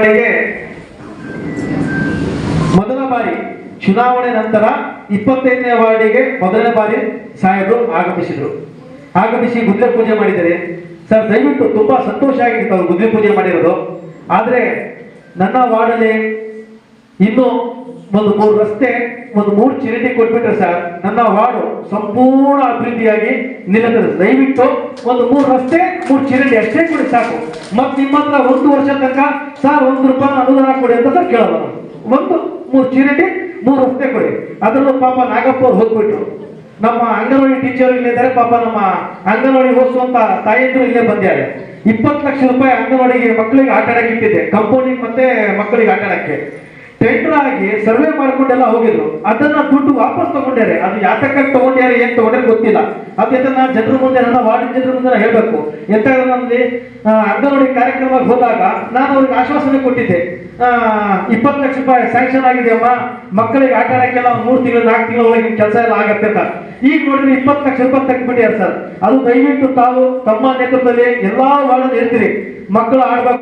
ಬಾರಿಗೆ ಮೊದಲ ಬಾರಿ ಚುನಾವಣೆ ನಂತರ ಇಪ್ಪತ್ತೈದನೇ ವಾರ್ಡಿಗೆ ಮೊದಲ ಬಾರಿ ಸಾಹೇಬರು ಆಗಮಿಸಿದ್ರು. ಆಗಮಿಸಿ ಗುದ್ರೆ ಪೂಜೆ ಮಾಡಿದರೆ ಸರ್, ದಯವಿಟ್ಟು ತುಂಬಾ ಸಂತೋಷ ಆಗಿತ್ತು ಅವರು ಗುದ್ರೆ ಪೂಜೆ ಮಾಡಿರೋದು. ಆದ್ರೆ ನನ್ನ ವಾರ್ಡಲ್ಲಿ ಇನ್ನು ಒಂದು ಮೂರು ರಸ್ತೆ, ಒಂದು ಮೂರು ಚಿರಟಿ ಕೊಟ್ಬಿಟ್ರೆ ಸರ್, ನನ್ನ ವಾರ್ಡು ಸಂಪೂರ್ಣ ಅಭಿವೃದ್ಧಿಯಾಗಿ ನಿಲ್ಲುತ್ತದೆ. ದಯವಿಟ್ಟು ಒಂದು ಮೂರು ರಸ್ತೆ, ಮೂರು ಚಿರಟಿ ಅಷ್ಟೇ ಕೊಡಿ ಸಾಕು. ಮತ್ತೆ ನಿಮ್ಮ ಹತ್ರ ಒಂದು ವರ್ಷ ತನಕ ಸರ್, ಒಂದು ರೂಪಾಯಿ ಅನುದಾನ ಕೊಡಿ ಅಂತ ಸರ್ ಕೇಳಲ್ಲ ಒಂದು, ಮೂರು ಚಿರಟಿ ಮೂರು ರಸ್ತೆ ಕೊಡಿ. ಅದರಲ್ಲೂ ಪಾಪ ನಾಗಪ್ಪ ಅವ್ರು ಹೋಗ್ಬಿಟ್ರು. ನಮ್ಮ ಅಂಗನವಾಡಿ ಟೀಚರ್ ಇಲ್ಲಿದ್ದಾರೆ ಪಾಪ ನಮ್ಮ ಅಂಗನವಾಡಿ ಓದಿಸುವಂತ ತಾಯಿಯಂದ್ರು ಇಲ್ಲೇ ಬಂದಿದ್ದಾರೆ. ಇಪ್ಪತ್ತು ಲಕ್ಷ ರೂಪಾಯಿ ಅಂಗನವಾಡಿಗೆ ಮಕ್ಕಳಿಗೆ ಆಟ ಆಡಕ್ಕೆ ಇಟ್ಟಿದೆ ಕಂಪೌಂಡಿಂಗ್ ಮತ್ತೆ ಮಕ್ಕಳಿಗೆ ಆಟ ಟೆಂಡರ್ ಆಗಿ ಸರ್ವೆ ಮಾಡ್ಕೊಂಡೆಲ್ಲ ಹೋಗಿದ್ರು. ಅದನ್ನ ದುಡ್ಡು ವಾಪಸ್ ತಗೊಂಡ್ಯಾರೆ. ಅದು ಯಾತಕ್ಕಾಗಿ ತಗೊಂಡ್ಯಾರೆ, ಏನ್ ತಗೊಂಡ್ರೆ ಗೊತ್ತಿಲ್ಲ. ಅದನ್ನ ಜನರ ಮುಂದೆ, ನನ್ನ ವಾರ್ಡ್ ಜನರ ಮುಂದೆ ಹೇಳ್ಬೇಕು. ಎಂತ ನಮ್ದು ಅಂಗನವಾಡಿ ಕಾರ್ಯಕ್ರಮಕ್ಕೆ ಹೋದಾಗ ನಾನು ಅವ್ರಿಗೆ ಆಶ್ವಾಸನೆ ಕೊಟ್ಟಿದ್ದೆ. ಇಪ್ಪತ್ತು ಲಕ್ಷ ರೂಪಾಯಿ ಸ್ಯಾಂಕ್ಷನ್ ಆಗಿದೆಯಮ್ಮ ಮಕ್ಕಳಿಗೆ ಆಟ ಆಡಕ್ಕೆಲ್ಲ ಮೂರು ತಿಂಗಳು, ನಾಲ್ಕು ತಿಂಗಳ ಒಳಗೆ ಕೆಲಸ ಎಲ್ಲ ಆಗತ್ತೆ ಅಂತ. ಈಗ ನೋಡಿದ್ರೆ ಇಪ್ಪತ್ತು ಲಕ್ಷ ರೂಪಾಯಿ ತೆಗೆದ್ಬಿಟ್ಟಿದ್ದಾರೆ ಸರ್. ಅದು ದಯವಿಟ್ಟು ತಾವು ತಮ್ಮ ನೇತೃತ್ವದಲ್ಲಿ ಎಲ್ಲಾ ವಾರ್ಡ್ ಇರ್ತೀರಿ. ಮಕ್ಕಳು ಆಡ್ಬೇಕು.